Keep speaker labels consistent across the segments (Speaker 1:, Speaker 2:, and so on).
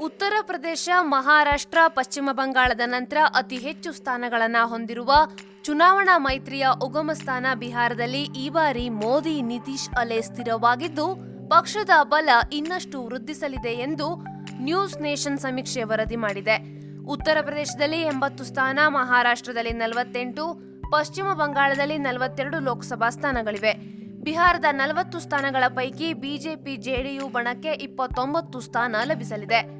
Speaker 1: ಉತ್ತರ ಪ್ರದೇಶ, ಮಹಾರಾಷ್ಟ್ರ, ಪಶ್ಚಿಮ ಬಂಗಾಳದ ನಂತರ ಅತಿ ಹೆಚ್ಚು ಸ್ಥಾನಗಳನ್ನು ಹೊಂದಿರುವ ಚುನಾವಣಾ ಮೈತ್ರಿಯ ಉಗಮ ಸ್ಥಾನ ಬಿಹಾರದಲ್ಲಿ ಈ ಬಾರಿ ಮೋದಿ, ನಿತೀಶ್ ಅಲೆ ಸ್ಥಿರವಾಗಿದ್ದು, ಪಕ್ಷದ ಬಲ ಇನ್ನಷ್ಟು ವೃದ್ಧಿಸಲಿದೆ ಎಂದು ನ್ಯೂಸ್ ನೇಷನ್ ಸಮೀಕ್ಷೆ ವರದಿ ಮಾಡಿದೆ. ಉತ್ತರ ಪ್ರದೇಶದಲ್ಲಿ ಎಂಬತ್ತು ಸ್ಥಾನ, ಮಹಾರಾಷ್ಟ್ರದಲ್ಲಿ ನಲವತ್ತೆಂಟು, ಪಶ್ಚಿಮ ಬಂಗಾಳದಲ್ಲಿ ನಲವತ್ತೆರಡು ಲೋಕಸಭಾ ಸ್ಥಾನಗಳಿವೆ. ಬಿಹಾರದ ನಲವತ್ತು ಸ್ಥಾನಗಳ ಪೈಕಿ ಬಿಜೆಪಿ, ಜೆಡಿಯು ಬಣಕ್ಕೆ ಇಪ್ಪತ್ತೊಂಬತ್ತು ಸ್ಥಾನ ಲಭಿಸಲಿದೆ.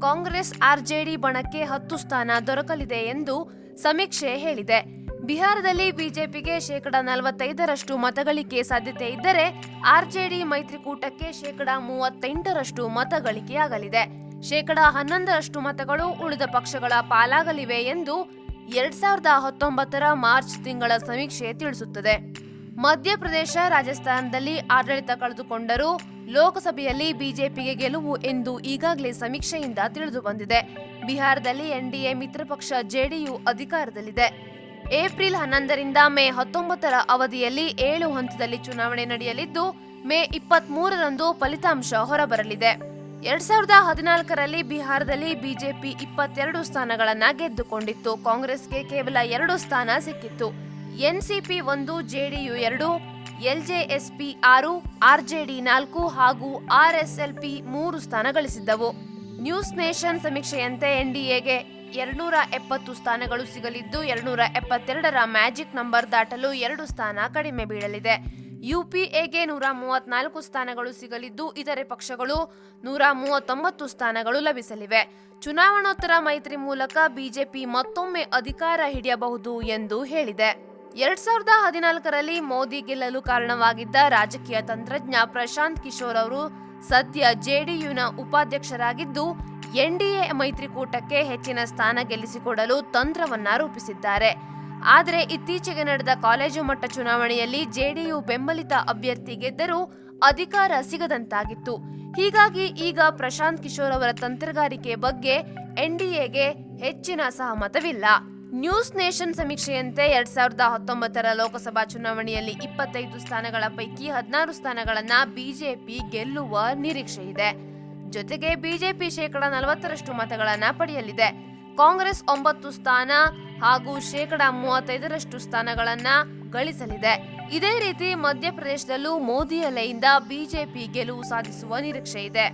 Speaker 1: ಕಾಂಗ್ರೆಸ್ ಆರ್ಜೆಡಿ ಬಣಕ್ಕೆ ಹತ್ತು ಸ್ಥಾನ ದೊರಕಲಿದೆ ಎಂದು ಸಮೀಕ್ಷೆ ಹೇಳಿದೆ. ಬಿಹಾರದಲ್ಲಿ ಬಿಜೆಪಿಗೆ ಶೇಕಡ ನಲವತ್ತೈದರಷ್ಟು ಮತಗಳಿಕೆ ಸಾಧ್ಯತೆ ಇದ್ದರೆ ಆರ್ಜೆಡಿ ಮೈತ್ರಿಕೂಟಕ್ಕೆ ಶೇಕಡ ಮೂವತ್ತೆಂಟರಷ್ಟು ಮತಗಳಿಕೆಯಾಗಲಿದೆ. ಶೇಕಡ ಹನ್ನೊಂದರಷ್ಟು ಮತಗಳು ಉಳಿದ ಪಕ್ಷಗಳ ಪಾಲಾಗಲಿವೆ ಎಂದು ಎರಡ್ ಸಾವಿರದ ಹತ್ತೊಂಬತ್ತರ ಮಾರ್ಚ್ ತಿಂಗಳ ಸಮೀಕ್ಷೆ ತಿಳಿಸುತ್ತದೆ. ಮಧ್ಯಪ್ರದೇಶ, ರಾಜಸ್ಥಾನದಲ್ಲಿ ಆಡಳಿತ ಕಳೆದುಕೊಂಡರೂ ಲೋಕಸಭೆಯಲ್ಲಿ ಬಿಜೆಪಿಗೆ ಗೆಲುವು ಎಂದು ಈಗಾಗಲೇ ಸಮೀಕ್ಷೆಯಿಂದ ತಿಳಿದು ಬಂದಿದೆ. ಬಿಹಾರದಲ್ಲಿ ಎನ್ಡಿಎ ಮಿತ್ರ ಪಕ್ಷ ಜೆಡಿಯು ಅಧಿಕಾರದಲ್ಲಿದೆ. ಏಪ್ರಿಲ್ ಹನ್ನೊಂದರಿಂದ ಮೇ ಹತ್ತೊಂಬತ್ತರ ಅವಧಿಯಲ್ಲಿ ಏಳು ಹಂತದಲ್ಲಿ ಚುನಾವಣೆ ನಡೆಯಲಿದ್ದು, ಮೇ ಇಪ್ಪತ್ತ್ ಮೂರರಂದು ಫಲಿತಾಂಶ ಹೊರಬರಲಿದೆ. ಎರಡ್ ಸಾವಿರದ ಹದಿನಾಲ್ಕರಲ್ಲಿ ಬಿಹಾರದಲ್ಲಿ ಬಿಜೆಪಿ ಇಪ್ಪತ್ತೆರಡು ಸ್ಥಾನಗಳನ್ನು ಗೆದ್ದುಕೊಂಡಿತ್ತು. ಕಾಂಗ್ರೆಸ್ಗೆ ಕೇವಲ ಎರಡು ಸ್ಥಾನ ಸಿಕ್ಕಿತ್ತು. ಎನ್ಸಿಪಿ ಒಂದು, ಜೆಡಿಯು ಎರಡು, ಎಲ್ಜೆಎಸ್ಪಿ ಆರು, ಆರ್ಜೆಡಿ ನಾಲ್ಕು ಹಾಗೂ ಆರ್ಎಸ್ಎಲ್ಪಿ ಮೂರು ಸ್ಥಾನ ಗಳಿಸಿದ್ದವು. ನ್ಯೂಸ್ ನೇಷನ್ ಸಮೀಕ್ಷೆಯಂತೆ ಎನ್ಡಿಎಗೆ ಎರಡ್ನೂರ ಎಪ್ಪತ್ತು ಸ್ಥಾನಗಳು ಸಿಗಲಿದ್ದು, ಎರಡ್ನೂರ ಎಪ್ಪತ್ತೆರಡರ ಮ್ಯಾಜಿಕ್ ನಂಬರ್ ದಾಟಲು ಎರಡು ಸ್ಥಾನ ಕಡಿಮೆ ಬೀಳಲಿದೆ. ಯುಪಿಎಗೆ ನೂರ ಮೂವತ್ನಾಲ್ಕು ಸ್ಥಾನಗಳು ಸಿಗಲಿದ್ದು, ಇತರೆ ಪಕ್ಷಗಳು ನೂರ ಮೂವತ್ತೊಂಬತ್ತು ಸ್ಥಾನಗಳು ಲಭಿಸಲಿವೆ. ಚುನಾವಣೋತ್ತರ ಮೈತ್ರಿ ಮೂಲಕ ಬಿಜೆಪಿ ಮತ್ತೊಮ್ಮೆ ಅಧಿಕಾರ ಹಿಡಿಯಬಹುದು ಎಂದು ಹೇಳಿದೆ. ಎರಡ್ ಸಾವಿರದ ಹದಿನಾಲ್ಕರಲ್ಲಿ ಮೋದಿ ಗೆಲ್ಲಲು ಕಾರಣವಾಗಿದ್ದ ರಾಜಕೀಯ ತಂತ್ರಜ್ಞ ಪ್ರಶಾಂತ್ ಕಿಶೋರ್ ಅವರು ಸದ್ಯ ಜೆಡಿಯುನ ಉಪಾಧ್ಯಕ್ಷರಾಗಿದ್ದು, ಎನ್ಡಿಎ ಮೈತ್ರಿಕೂಟಕ್ಕೆ ಹೆಚ್ಚಿನ ಸ್ಥಾನ ಗೆಲ್ಲಿಸಿಕೊಡಲು ತಂತ್ರವನ್ನ ರೂಪಿಸಿದ್ದಾರೆ. ಆದರೆ ಇತ್ತೀಚೆಗೆ ನಡೆದ ಕಾಲೇಜು ಮಟ್ಟ ಚುನಾವಣೆಯಲ್ಲಿ ಜೆಡಿಯು ಬೆಂಬಲಿತ ಅಭ್ಯರ್ಥಿ ಗೆದ್ದರೂ ಅಧಿಕಾರ ಸಿಗದಂತಾಗಿತ್ತು. ಹೀಗಾಗಿ ಈಗ ಪ್ರಶಾಂತ್ ಕಿಶೋರ್ ಅವರ ತಂತ್ರಗಾರಿಕೆ ಬಗ್ಗೆ ಎನ್ಡಿಎಗೆ ಹೆಚ್ಚಿನ ಸಹಮತವಿಲ್ಲ. ನ್ಯೂಸ್ ನೇಷನ್ ಸಮೀಕ್ಷೆಯಂತೆ ಎರಡ್ ಸಾವಿರದ ಹತ್ತೊಂಬತ್ತರ ಲೋಕಸಭಾ ಚುನಾವಣೆಯಲ್ಲಿ ಇಪ್ಪತ್ತೈದು ಸ್ಥಾನಗಳ ಪೈಕಿ ಹದಿನಾರು ಸ್ಥಾನಗಳನ್ನ ಬಿಜೆಪಿ ಗೆಲ್ಲುವ ನಿರೀಕ್ಷೆ ಇದೆ. ಜೊತೆಗೆ ಬಿಜೆಪಿ ಶೇಕಡ ನಲವತ್ತರಷ್ಟು ಮತಗಳನ್ನ ಪಡೆಯಲಿದೆ. ಕಾಂಗ್ರೆಸ್ ಒಂಬತ್ತು ಸ್ಥಾನ ಹಾಗೂ ಶೇಕಡ ಮೂವತ್ತೈದರಷ್ಟು ಸ್ಥಾನಗಳನ್ನ ಗಳಿಸಲಿದೆ. ಇದೇ ರೀತಿ ಮಧ್ಯಪ್ರದೇಶದಲ್ಲೂ ಮೋದಿ ಅಲೆಯಿಂದ ಬಿಜೆಪಿ ಗೆಲುವು ಸಾಧಿಸುವ ನಿರೀಕ್ಷೆ ಇದೆ.